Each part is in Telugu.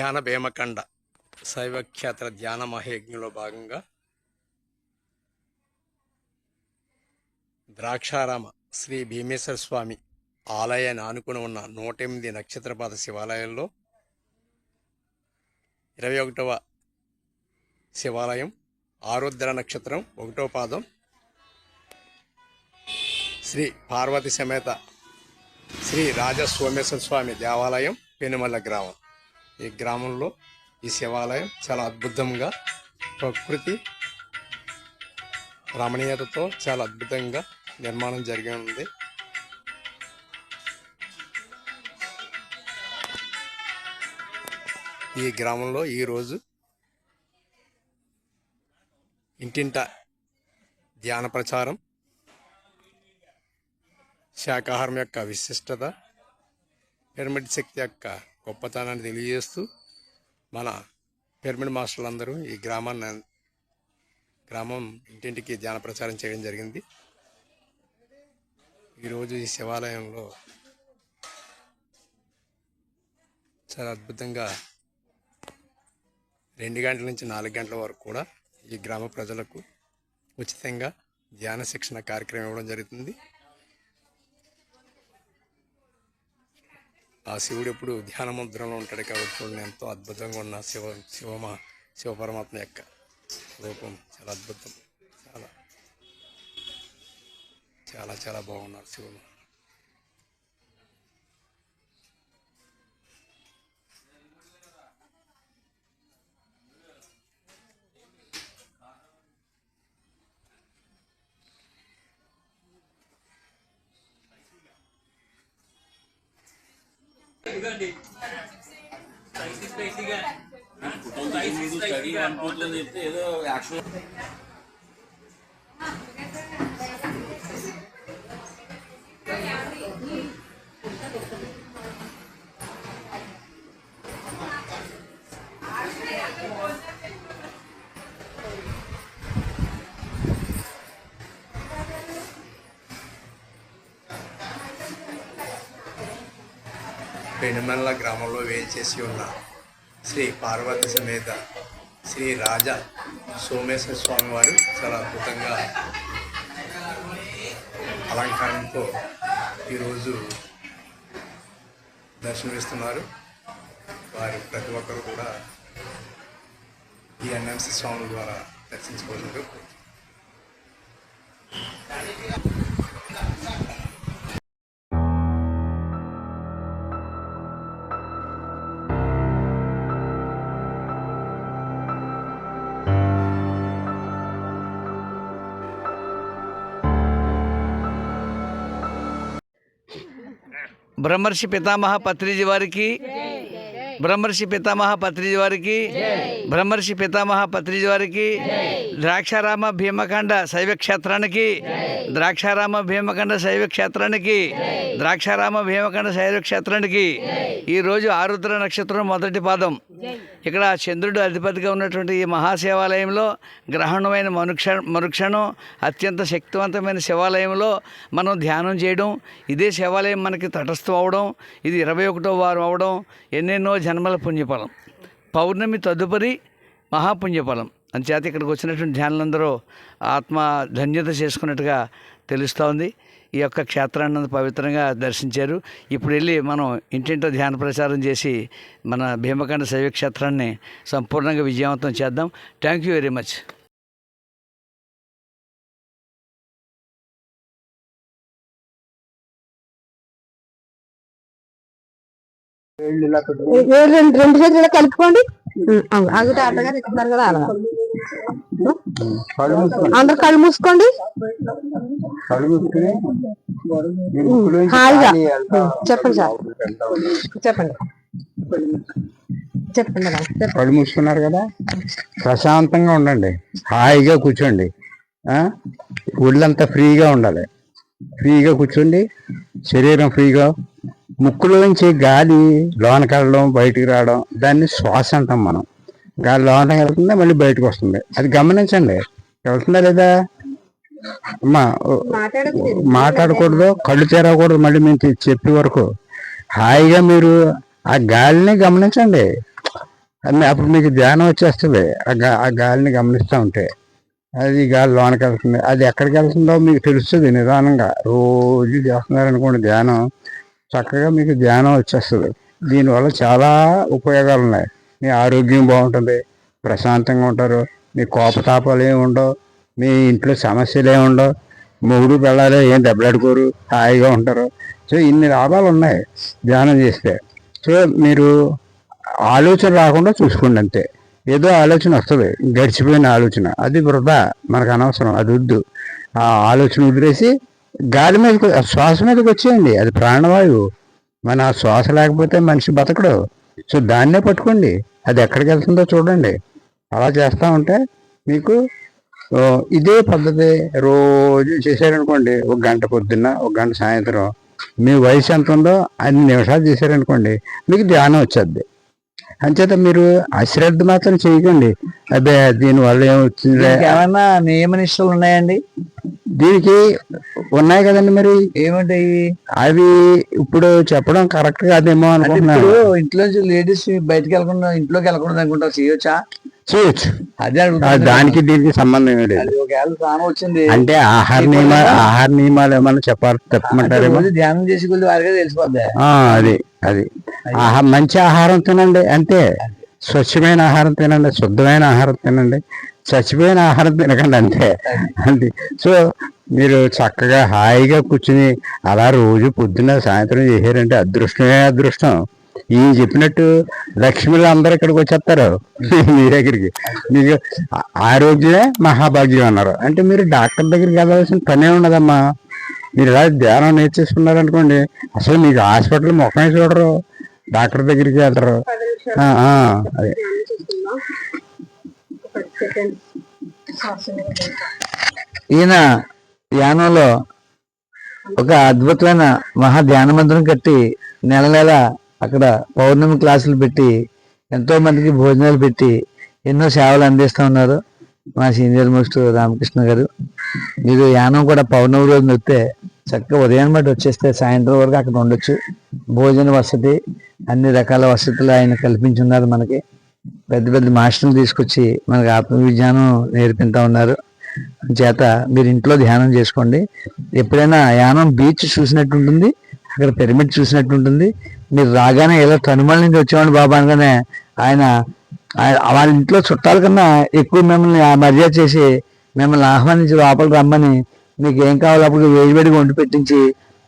ధ్యాన భీమకండ శైవక్షేత్ర ధ్యాన మహయజ్ఞంలో భాగంగా ద్రాక్షారామ శ్రీ భీమేశ్వర స్వామి ఆలయాన్ని ఆనుకుని ఉన్న నూట ఎనిమిది నక్షత్రపాద శివాలయంలో ఇరవై ఒకటవ శివాలయం ఆరుద్ర నక్షత్రం ఒకటో పాదం శ్రీ పార్వతి సమేత శ్రీ రాజసోమేశ్వర స్వామి దేవాలయం పెనుమల్ల గ్రామం. ఈ గ్రామంలో ఈ శివాలయం చాలా అద్భుతంగా ప్రకృతి రమణీయతతో చాలా అద్భుతంగా నిర్మాణం జరిగి ఉంది. ఈ గ్రామంలో ఈరోజు ఇంటింట ధ్యాన ప్రచారం శాకాహారం యొక్క విశిష్టత పిరమిడ్ శక్తి యొక్క గొప్పతనాన్ని తెలియజేస్తూ మన పిరమిడ్ మాస్టర్లందరూ ఈ గ్రామాన్ని గ్రామం ఇంటింటికి ధ్యాన ప్రచారం చేయడం జరిగింది. ఈరోజు ఈ శివాలయంలో చాలా అద్భుతంగా రెండు గంటల నుంచి నాలుగు గంటల వరకు కూడా ఈ గ్రామ ప్రజలకు ఉచితంగా ధ్యాన శిక్షణ కార్యక్రమం ఇవ్వడం జరుగుతుంది. ఆ శివుడు ఎప్పుడు ధ్యాన ముద్రలో ఉంటాడు కాబట్టి చూడండి ఎంతో అద్భుతంగా ఉన్న శివ శివమ శివపరమాత్మ యొక్క రూపం. చాలా అద్భుతం. చాలా చాలా చాలా బాగున్నారు శివుడు Sunday. Spicy, spicy guy. Put on the things you study and put on it. The actual. Thank you. Penumalla గ్రామంలో వేయించేసి ఉన్న శ్రీ పార్వతి సమేత శ్రీ రాజా సోమేశ్వర స్వామి వారు చాలా అద్భుతంగా అలంకారంతో ఈరోజు దర్శనమిస్తున్నారు. వారు ప్రతి ఒక్కరు కూడా ఈ ఎన్ఎంసి స్వాముల ద్వారా దర్శించుకోవాలని బ్రహ్మర్షి పితామహ పత్రిజీ వారికి బ్రహ్మర్షి పితామహ పత్రిజీ వారికి బ్రహ్మర్షి పితామహ పత్రిజీ వారికి ద్రాక్షారామ భీమకండ శైవ క్షేత్రానికి ద్రాక్షారామ భీమకండ శైవ క్షేత్రానికి ద్రాక్షారామ భీమకండ శైవ క్షేత్రానికి ఈరోజు ఆరుద్ర నక్షత్రం మొదటి పాదం. ఇక్కడ చంద్రుడు అధిపతిగా ఉన్నటువంటి ఈ మహాశివాలయంలో గ్రహణమైన మనుక్ష మరుక్షణం అత్యంత శక్తివంతమైన శివాలయంలో మనం ధ్యానం చేయడం ఇదే శివాలయం మనకి తటస్థం అవడం ఇది ఇరవై ఒకటో వారం అవడం ఎన్నెన్నో జన్మల పుణ్యఫలం. పౌర్ణమి తదుపరి మహాపుణ్యఫలం. అంచేత ఇక్కడికి వచ్చినటువంటి ధ్యానులందరూ ఆత్మ ధన్యత చేసుకున్నట్టుగా తెలుస్తోంది. ఈ యొక్క క్షేత్రాన్ని పవిత్రంగా దర్శించారు. ఇప్పుడు వెళ్ళి మనం ఇంటింటో ధ్యాన ప్రచారం చేసి మన భీమకండ శైవ క్షేత్రాన్ని సంపూర్ణంగా విజయవంతం చేద్దాం. థ్యాంక్ యూ వెరీ మచ్ రెండు రెండు చేతులు కలుపుకోండి. ఆగితే అట్టగా ఇస్తున్నారు కదా అలా. అందరు కళ్ళు మూసుకోండి. హాయిగా. చెప్పండి సార్. చెప్పండి. చెప్పండి కళ్ళు మూసుకున్నారు కదా? ప్రశాంతంగా ఉండండి. హాయిగా కూర్చోండి? ఒళ్ళంతా ఫ్రీగా ఉండాలి. ఫ్రీగా కూర్చోండి. శరీరం ఫ్రీగా ముక్కులోంచి గాలి లోనకి వెళ్ళడం బయటికి రావడం దాన్ని శ్వాస అంటాం మనం. గాలి లోనకి వెళ్తుంది మళ్ళీ బయటకు వస్తుంది? అది గమనించండి. వెళ్తుందా లేదా? అమ్మా మాట్లాడకూడదు. కళ్ళు తెరవకూడదు మళ్ళీ మేము చెప్పే వరకు. హాయిగా మీరు ఆ గాలిని గమనించండి. అప్పుడు మీకు ధ్యానం వచ్చేస్తుంది. ఆ గా ఆ గాలిని గమనిస్తూ ఉంటే. అది గాలి లోనకి వెళ్తుంది. అది ఎక్కడికి వెళ్తుందో మీకు తెలుస్తుంది నిదానంగా. రోజు చేస్తున్నారనుకోండి ధ్యానం. చక్కగా మీకు ధ్యానం వచ్చేస్తుంది. దీనివల్ల చాలా ఉపయోగాలు ఉన్నాయి మీ ఆరోగ్యం బాగుంటుంది ప్రశాంతంగా ఉంటారు మీ కోపతాపాలు ఏమి ఉండవు మీ ఇంట్లో సమస్యలు ఏమి ఉండవు మొగుడు పిల్లలు ఏం దెబ్బలాడుకోరు హాయిగా ఉంటారు. సో ఇన్ని లాభాలు ఉన్నాయి ధ్యానం చేస్తే. సో మీరు ఆలోచన రాకుండా చూసుకోండి అంతే. ఏదో ఆలోచన వస్తుంది గడిచిపోయిన ఆలోచన. అది వృధా మనకు అనవసరం అది వద్దు. ఆ ఆలోచన వదిలేసి గాలి మీదకి శ్వాస మీదకి వచ్చేయండి. అది ప్రాణవాయువు. మన ఆ శ్వాస లేకపోతే మనిషి బతకడు. సో దాన్నే పట్టుకోండి. అది ఎక్కడికి వెళ్తుందో చూడండి. అలా చేస్తూ ఉంటే మీకు ఇదే పద్ధతి రోజు చేశారనుకోండి. ఒక గంట పొద్దున్న ఒక గంట సాయంత్రం. మీ వయసు ఎంత ఉందో అన్ని నిమిషాలు చేశారనుకోండి మీకు ధ్యానం వచ్చేది అంచేత మీరు అశ్రద్ధ మాత్రం చేయకండి. అదే దీనివల్ల ఏమొచ్చిందిలే? దీనికి ఏమన్నా నియమ నిష్టలు ఉన్నాయండి? దీనికి ఉన్నాయి కదండి మరి? ఏముంటాయి అవి? ఇప్పుడు చెప్పడం కరెక్ట్ కాదేమో అనుకుంటున్నాను. ఇంట్లో లేడీస్ బయటకు వెళ్ళకుండా ఇంట్లోకి వెళ్ళకుండా అనుకుంటారు చేయొచ్చా? చేయొచ్చు. అదే దానికి దీనికి సంబంధం ఏమీ లేదు. వచ్చింది. అంటే ఆహార నియమాలు ఆహార నియమాలు ఏమన్నా చెప్పాలి రోజు ధ్యానం చేసి కొద్ది వారిగా తెలిసిపోద్ది. అది అది. ఆహా మంచి ఆహారం తినండి అంతే స్వచ్ఛమైన ఆహారం తినండి శుద్ధమైన ఆహారం తినండి. చచ్చిపోయిన ఆహారం తినకండి అంతే అంతే సో మీరు చక్కగా హాయిగా కూర్చుని అలా రోజు పొద్దున్న సాయంత్రం చేశారంటే అదృష్టమే అదృష్టం. ఈయన చెప్పినట్టు లక్ష్మిలు అందరూ ఇక్కడికి వచ్చేస్తారు. మీ దగ్గరికి. మీకు ఆరోగ్యమే మహాభాగ్యం అన్నారు. అంటే మీరు డాక్టర్ దగ్గరికి వెళ్ళాల్సిన పనే ఉండదమ్మా. మీరు ఇలా ధ్యానం నేర్చేసుకున్నారనుకోండి అసలు మీకు హాస్పిటల్ ముఖమే చూడరు. డాక్టర్ దగ్గరికి వెళ్తారు. అదే. ఈయన ధ్యానంలో ఒక అద్భుతమైన మహా ధ్యాన మందిరం కట్టి నెల నెల అక్కడ పౌర్ణమి క్లాసులు పెట్టి ఎంతో మందికి భోజనాలు పెట్టి ఎన్నో సేవలు అందిస్తూ ఉన్నారు మా సీనియర్ మోస్ట్ రామకృష్ణ గారు. మీరు యానం కూడా పౌర్ణమి రోజు వస్తే చక్కగా ఉదయం బట్టి వచ్చేస్తే సాయంత్రం వరకు అక్కడ ఉండొచ్చు. భోజన వసతి అన్ని రకాల వసతులు ఆయన కల్పించున్నారు మనకి. పెద్ద పెద్ద మాస్టర్లు తీసుకొచ్చి మనకి ఆత్మవిజ్ఞానం విజ్ఞానం ఉన్నారు. చేత మీరు ఇంట్లో ధ్యానం చేసుకోండి. ఎప్పుడైనా యానం బీచ్ చూసినట్టు ఉంటుంది అక్కడ పిరమిడ్ చూసినట్టు ఉంటుంది మీరు రాగానే ఏదో తనుమల నుంచి వచ్చేవాడు బాబా అనగానే ఆయన వాళ్ళ ఇంట్లో చుట్టాల కన్నా ఎక్కువ మిమ్మల్ని ఆ మర్యాద చేసి మిమ్మల్ని ఆహ్వానించి లోపలికి రమ్మని మీకు ఏం కావాలో అప్పుడు వేడివేడిగా వండి పెట్టించి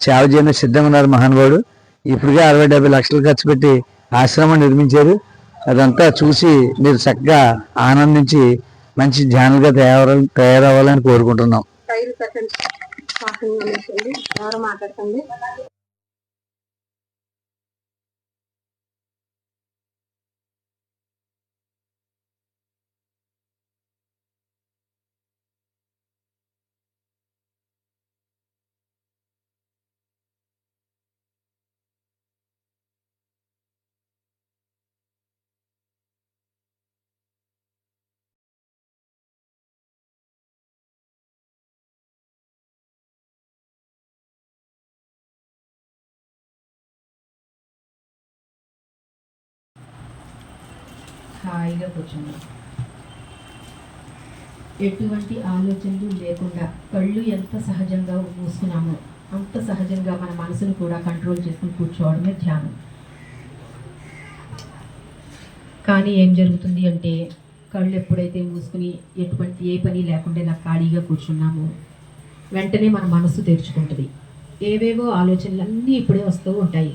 సేవ చేయడం సిద్ధంగా ఉన్నారు మహానుభావుడు. ఇప్పటికే అరవై డెబ్బై లక్షలు ఖర్చు పెట్టి ఆశ్రమం నిర్మించారు. అదంతా చూసి మీరు చక్కగా ఆనందించి మంచి ధ్యానులుగా తయారవ తయారవ్వాలని కోరుకుంటున్నాం. హాయిగా కూర్చున్నాం. ఎటువంటి ఆలోచనలు లేకుండా కళ్ళు ఎంత సహజంగా మూసుకున్నామో అంత సహజంగా మన మనసును కూడా కంట్రోల్ చేసుకుని కూర్చోవడమే ధ్యానం. కానీ ఏం జరుగుతుంది అంటే కళ్ళు ఎప్పుడైతే మూసుకుని ఎటువంటి ఏ పని లేకుండా ఇలా ఖాళీగా కూర్చున్నామో వెంటనే మన మనసు తెరుచుకుంటుంది. ఏవేవో ఆలోచనలు అన్నీ ఇప్పుడే వస్తూ ఉంటాయి.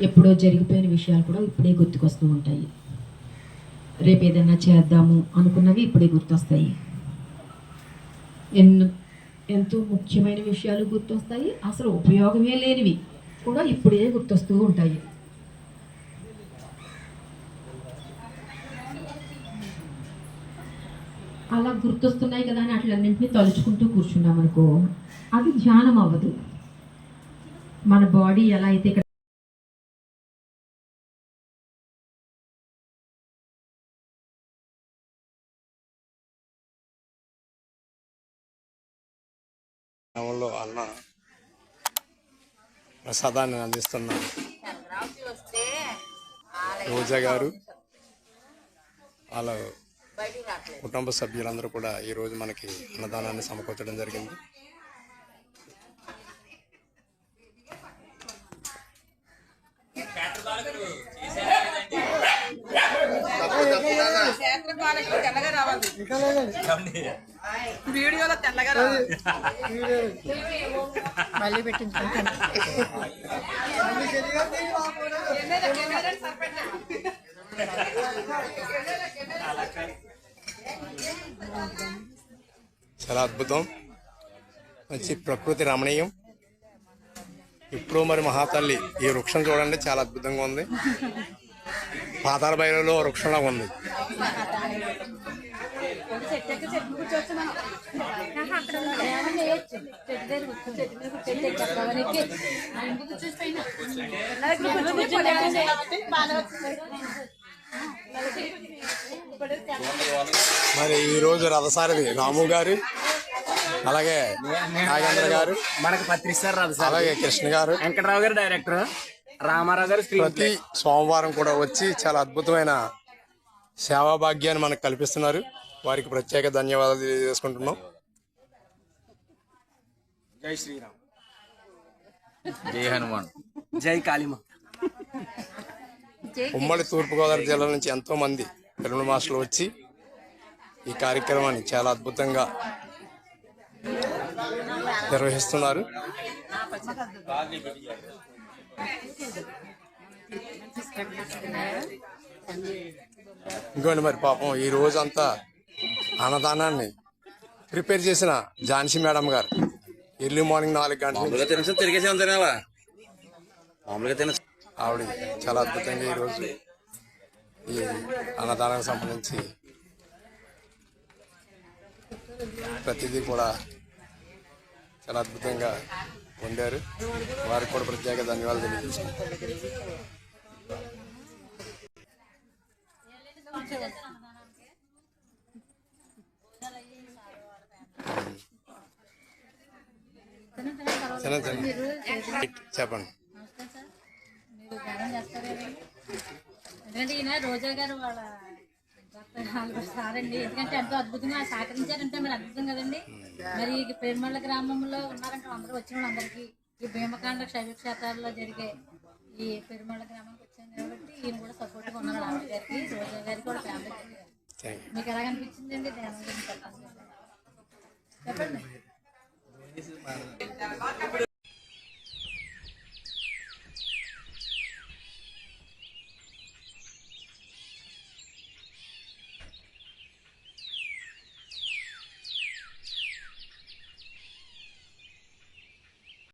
ఎప్పుడో జరిగిపోయిన విషయాలు కూడా ఇప్పుడే గుర్తుకొస్తూ ఉంటాయి. రేపు ఏదైనా చేద్దాము అనుకున్నవి ఇప్పుడే గుర్తొస్తాయి. ఎన్నో ఎంతో ముఖ్యమైన విషయాలు గుర్తొస్తాయి. అసలు ఉపయోగమే లేనివి కూడా ఇప్పుడే గుర్తొస్తూ ఉంటాయి. అలా గుర్తొస్తున్నాయి కదా అని అట్లన్నింటినీ తలుచుకుంటూ కూర్చున్నాం అనుకో అది ధ్యానం అవ్వదు. మన బాడీ ఎలా అయితే గ్రామంలో అన్న ప్రసాదాన్ని అందిస్తున్న రోజా గారు వాళ్ళ కుటుంబ సభ్యులందరూ కూడా ఈరోజు మనకి అన్నదానాన్ని సమకూర్చడం జరిగింది. వీడియోలో తెల్లగా మళ్ళీ పెట్టించుకుంటాను చాలా అద్భుతం. మంచి ప్రకృతి రమణీయం. ఇప్పుడు మరి మహాతల్లి ఈ వృక్షం చూడండి చాలా అద్భుతంగా ఉంది. పాతాల బయలులో వృక్షంలా ఉంది. మరి ఈ రోజు రథసారథి రాము గారు అలాగే నాగేంద్ర గారు మనకు పత్రిస్తారు రాదు సార్ అలాగే కృష్ణ గారు. వెంకటరావు గారు డైరెక్టర్. రామారావు గారు ప్రతి సోమవారం కూడా వచ్చి చాలా అద్భుతమైన సేవా భాగ్యాన్ని మనకు కల్పిస్తున్నారు. వారికి ప్రత్యేక ధన్యవాదాలు తెలియజేసుకుంటున్నాం. జై శ్రీరామ్. జై హనుమాన్. జై కాళీమ. ఉమ్మడి తూర్పుగోదావరి జిల్లా నుంచి ఎంతో మంది తెలుగు మాస్టర్లు వచ్చి ఈ కార్యక్రమాన్ని చాలా అద్భుతంగా నిర్వహిస్తున్నారు. ఇంకోండి మరి పాపం ఈ రోజంతా అన్నదానాన్ని ప్రిపేర్ చేసిన ఝాన్సీ మేడం గారు. ఎర్లీ మార్నింగ్ నాలుగు గంటల మామూలుగా తినచ్చు తిరిగేసి తినాలా? మామూలుగా తినచ్చు. ఆవిడ చాలా అద్భుతంగా ఈరోజు ఈ అన్నదానానికి సంబంధించి ప్రతిదీ కూడా చాలా అద్భుతంగా వండారు. వారికి కూడా ప్రత్యేక ధన్యవాదాలు తెలియజేసుకుంటాం తినండి, తినండి. చెప్పండి. ఎందుకంటే ఈయన రోజా గారు వాళ్ళ సారండి. ఎందుకంటే ఎంతో అద్భుతంగా సహకరించారంటే మరి అద్భుతం కదండి. మరి ఈ పెరుమళ్ళ గ్రామంలో ఉన్నారంటే అందరూ వచ్చిన వాళ్ళందరికీ ఈ భీమకాండ క్షేత్రాల్లో జరిగే ఈ పెరుమళ్ళ గ్రామానికి వచ్చాను కాబట్టి ఈయన కూడా సపోర్ట్గా ఉన్నారు ఆవిడ గారికి రోజా గారికి కూడా ఫ్యామిలీ. మీకు ఎలా అనిపించిందండి ధ్యానం గురించి